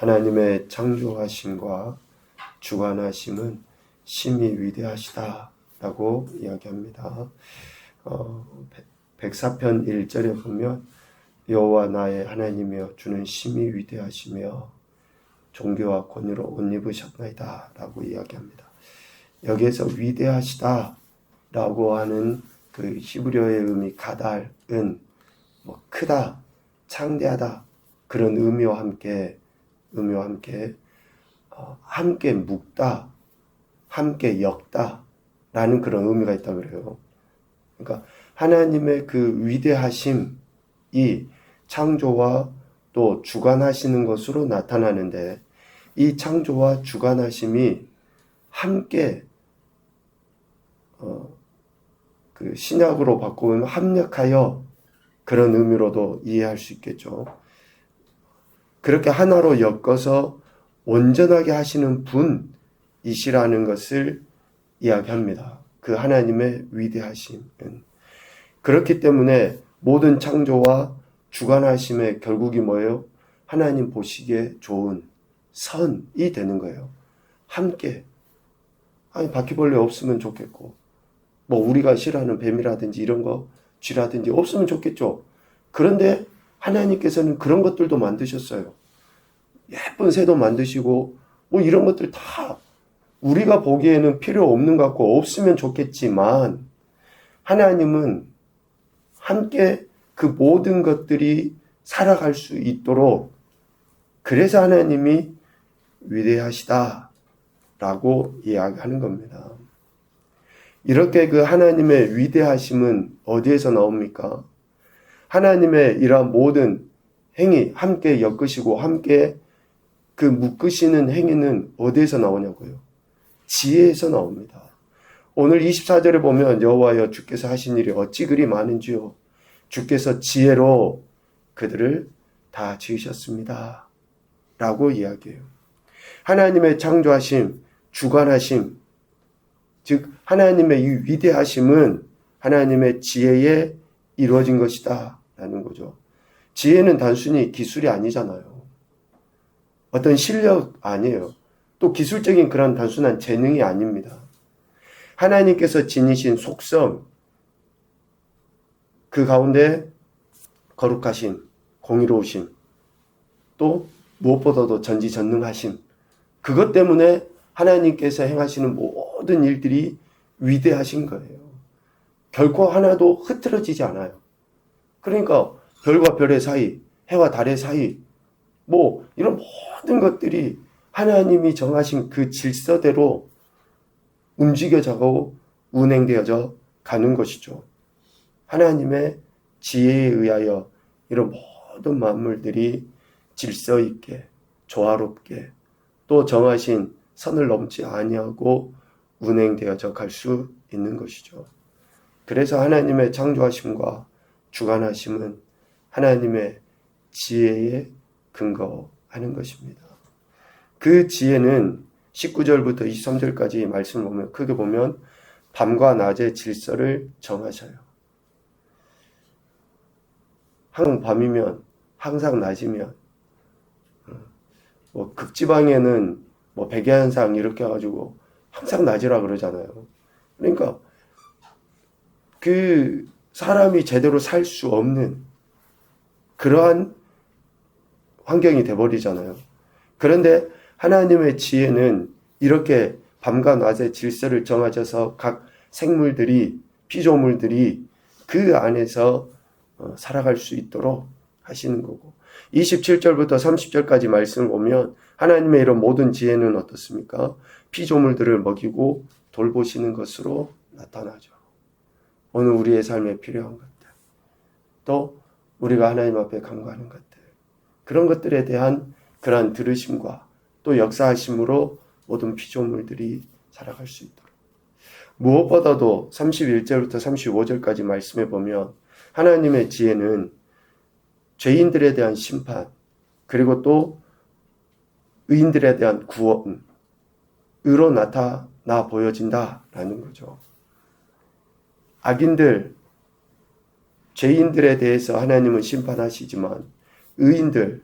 하나님의 창조하심과 주관하심은 심히 위대하시다라고 이야기합니다. 어, 104편 1절에 보면 여호와 나의 하나님이여 주는 심히 위대하시며 종교와 권위로 옷 입으셨나이다 라고 이야기합니다. 여기에서 위대하시다 라고 하는 그 히브리어의 의미 가달은 뭐 크다, 창대하다 그런 의미와 함께 의미와 함께 어, 함께 묵다, 함께 엮다라는 그런 의미가 있다 그래요. 그러니까 하나님의 그 위대하심이 창조와 또 주관하시는 것으로 나타나는데 이 창조와 주관하심이 함께 어, 그 신약으로 바꾸면 합력하여 그런 의미로도 이해할 수 있겠죠. 그렇게 하나로 엮어서 온전하게 하시는 분이시라는 것을 이야기합니다. 그 하나님의 위대하심은. 그렇기 때문에 모든 창조와 주관하심의 결국이 뭐예요? 하나님 보시기에 좋은 선이 되는 거예요. 함께. 아니, 바퀴벌레 없으면 좋겠고, 뭐, 우리가 싫어하는 뱀이라든지 이런 거, 쥐라든지 없으면 좋겠죠. 그런데 하나님께서는 그런 것들도 만드셨어요. 예쁜 새도 만드시고, 뭐 이런 것들 다 우리가 보기에는 필요 없는 것 같고 없으면 좋겠지만, 하나님은 함께 그 모든 것들이 살아갈 수 있도록 그래서 하나님이 위대하시다 라고 이야기하는 겁니다. 이렇게 그 하나님의 위대하심은 어디에서 나옵니까? 하나님의 이러한 모든 행위, 함께 엮으시고 함께 그 묶으시는 행위는 어디에서 나오냐고요? 지혜에서 나옵니다. 오늘 24절에 보면 여호와여 주께서 하신 일이 어찌 그리 많은지요. 주께서 지혜로 그들을 다 지으셨습니다. 라고 이야기해요. 하나님의 창조하심, 주관하심, 즉 하나님의 이 위대하심은 하나님의 지혜에 이루어진 것이다 라는 거죠. 지혜는 단순히 기술이 아니잖아요. 어떤 실력 아니에요. 또 기술적인 그런 단순한 재능이 아닙니다. 하나님께서 지니신 속성, 그 가운데 거룩하심, 공의로우심, 또 무엇보다도 전지전능하심, 그것 때문에 하나님께서 행하시는 모든 일들이 위대하신 거예요. 결코 하나도 흐트러지지 않아요. 그러니까 별과 별의 사이, 해와 달의 사이, 뭐 이런 모든 것들이 하나님이 정하신 그 질서대로 움직여져가고 운행되어져 가는 것이죠. 하나님의 지혜에 의하여 이런 모든 만물들이 질서 있게 조화롭게 또 정하신 선을 넘지 아니하고 운행되어져 갈 수 있는 것이죠. 그래서 하나님의 창조하심과 주관하심은 하나님의 지혜에 근거하는 것입니다. 그 지혜는 19절부터 23절까지 말씀을 보면 크게 보면 밤과 낮의 질서를 정하셔요. 항상 밤이면 항상 낮이면 뭐 극지방에는 뭐 백야 현상 이렇게 해가지고 항상 낮이라 그러잖아요. 그러니까 그 사람이 제대로 살 수 없는 그러한 환경이 돼버리잖아요. 그런데 하나님의 지혜는 이렇게 밤과 낮의 질서를 정하셔서 각 생물들이 피조물들이 그 안에서 어, 살아갈 수 있도록 하시는 거고 27절부터 30절까지 말씀을 보면 하나님의 이런 모든 지혜는 어떻습니까? 피조물들을 먹이고 돌보시는 것으로 나타나죠. 오늘 우리의 삶에 필요한 것들. 또 우리가 하나님 앞에 간구하는 것들. 그런 것들에 대한 그러한 들으심과 또 역사하심으로 모든 피조물들이 살아갈 수 있도록. 무엇보다도 31절부터 35절까지 말씀해 보면 하나님의 지혜는 죄인들에 대한 심판, 그리고 또 의인들에 대한 구원으로 나타나 보여진다라는 거죠. 악인들, 죄인들에 대해서 하나님은 심판하시지만 의인들,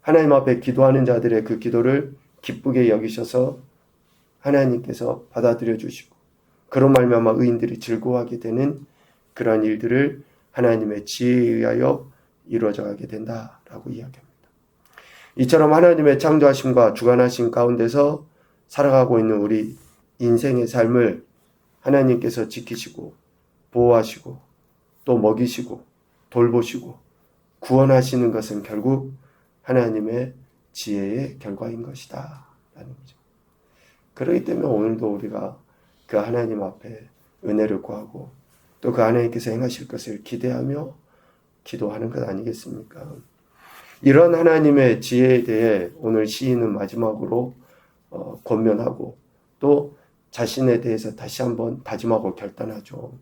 하나님 앞에 기도하는 자들의 그 기도를 기쁘게 여기셔서 하나님께서 받아들여 주시고 그런 말미암아 의인들이 즐거워하게 되는 그러한 일들을 하나님의 지혜에 의하여 이루어져 가게 된다라고 이야기합니다. 이처럼 하나님의 창조하심과 주관하심 가운데서 살아가고 있는 우리 인생의 삶을 하나님께서 지키시고 보호하시고 또 먹이시고 돌보시고 구원하시는 것은 결국 하나님의 지혜의 결과인 것이다. 라는 거죠. 그렇기 때문에 오늘도 우리가 그 하나님 앞에 은혜를 구하고 또 그 하나님께서 행하실 것을 기대하며 기도하는 것 아니겠습니까? 이런 하나님의 지혜에 대해 오늘 시인은 마지막으로 어, 권면하고 또 자신에 대해서 다시 한번 다짐하고 결단하죠.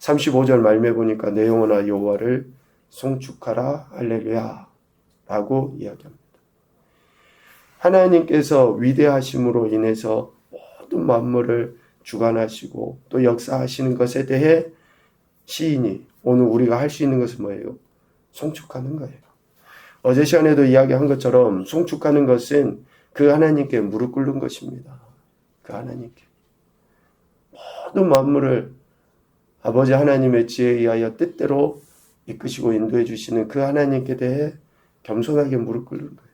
35절 말미에 보니까 내 영혼아 여호와를 송축하라 할렐루야 라고 이야기합니다. 하나님께서 위대하심으로 인해서 모든 만물을 주관하시고 또 역사하시는 것에 대해 시인이 오늘 우리가 할 수 있는 것은 뭐예요? 송축하는 거예요. 어제 시간에도 이야기한 것처럼 송축하는 것은 그 하나님께 무릎 꿇는 것입니다. 그 하나님께. 모든 만물을 아버지 하나님의 지혜에 의하여 뜻대로 이끄시고 인도해 주시는 그 하나님께 대해 겸손하게 무릎 꿇는 거예요.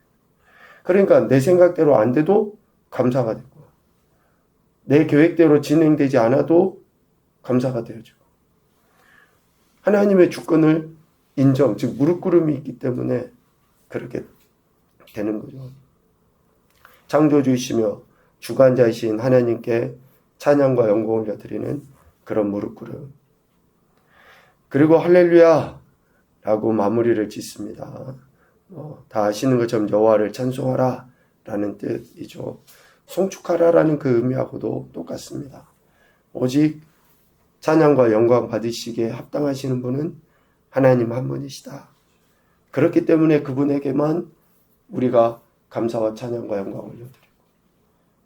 그러니까 내 생각대로 안 돼도 감사가 되고, 내 계획대로 진행되지 않아도 감사가 되어지고, 하나님의 주권을 인정, 즉 무릎 꿇음이 있기 때문에 그렇게 되는 거죠. 창조주이시며 주관자이신 하나님께 찬양과 영광을 드리는 그런 무릎 꿇음. 그리고 할렐루야 라고 마무리를 짓습니다. 어, 다 아시는 것처럼 여호와를 찬송하라 라는 뜻이죠. 송축하라라는 그 의미하고도 똑같습니다. 오직 찬양과 영광 받으시기에 합당하시는 분은 하나님 한 분이시다. 그렇기 때문에 그분에게만 우리가 감사와 찬양과 영광을 올려드리고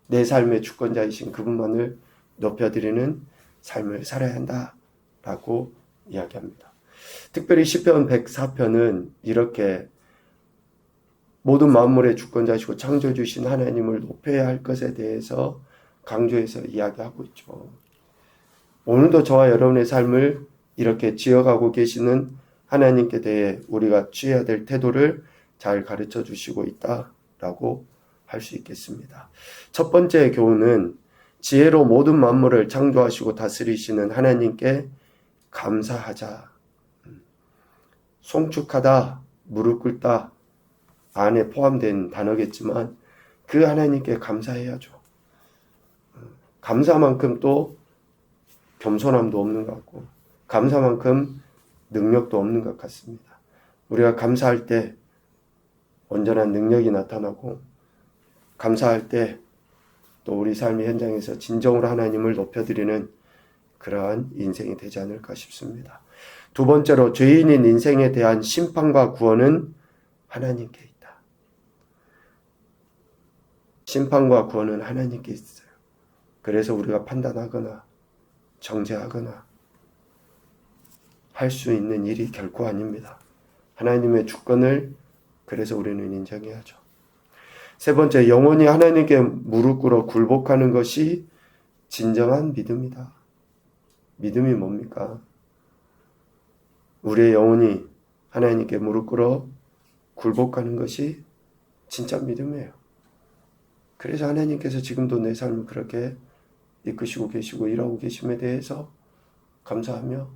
내 삶의 주권자이신 그분만을 높여드리는 삶을 살아야 한다라고 이야기합니다. 특별히 시편 104편은 이렇게 모든 만물의 주권자시고 창조주신 하나님을 높여야 할 것에 대해서 강조해서 이야기하고 있죠. 오늘도 저와 여러분의 삶을 이렇게 지어가고 계시는 하나님께 대해 우리가 취해야 될 태도를 잘 가르쳐 주시고 있다라고 할 수 있겠습니다. 첫 번째 교훈은 지혜로 모든 만물을 창조하시고 다스리시는 하나님께 감사하자. 송축하다, 무릎 꿇다 안에 포함된 단어겠지만 그 하나님께 감사해야죠. 감사만큼 또 겸손함도 없는 것 같고 감사만큼 능력도 없는 것 같습니다. 우리가 감사할 때 온전한 능력이 나타나고 감사할 때 또 우리 삶의 현장에서 진정으로 하나님을 높여드리는 그러한 인생이 되지 않을까 싶습니다. 두 번째로 죄인인 인생에 대한 심판과 구원은 하나님께 있다. 심판과 구원은 하나님께 있어요. 그래서 우리가 판단하거나 정죄하거나 할 수 있는 일이 결코 아닙니다. 하나님의 주권을 그래서 우리는 인정해야죠. 세 번째, 영원히 하나님께 무릎 꿇어 굴복하는 것이 진정한 믿음이다. 믿음이 뭡니까? 우리의 영혼이 하나님께 무릎 꿇어 굴복하는 것이 진짜 믿음이에요. 그래서 하나님께서 지금도 내 삶을 그렇게 이끄시고 계시고 일하고 계심에 대해서 감사하며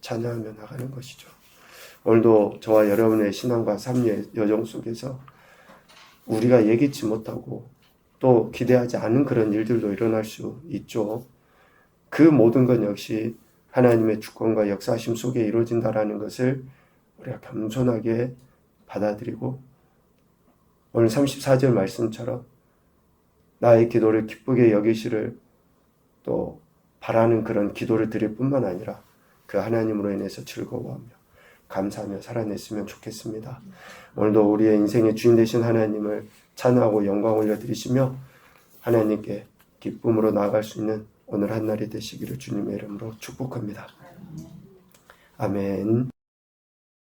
찬양하며 나가는 것이죠. 오늘도 저와 여러분의 신앙과 삶의 여정 속에서 우리가 예기치 못하고 또 기대하지 않은 그런 일들도 일어날 수 있죠. 그 모든 것 역시 하나님의 주권과 역사심 속에 이루어진다라는 것을 우리가 겸손하게 받아들이고 오늘 34절 말씀처럼 나의 기도를 기쁘게 여기시를 또 바라는 그런 기도를 드릴 뿐만 아니라 그 하나님으로 인해서 즐거워하며 감사하며 살아냈으면 좋겠습니다. 오늘도 우리의 인생의 주인 되신 하나님을 찬양하고 영광 올려드리시며 하나님께 기쁨으로 나아갈 수 있는 오늘 한 날이 되시기를 주님의 이름으로 축복합니다. 아멘.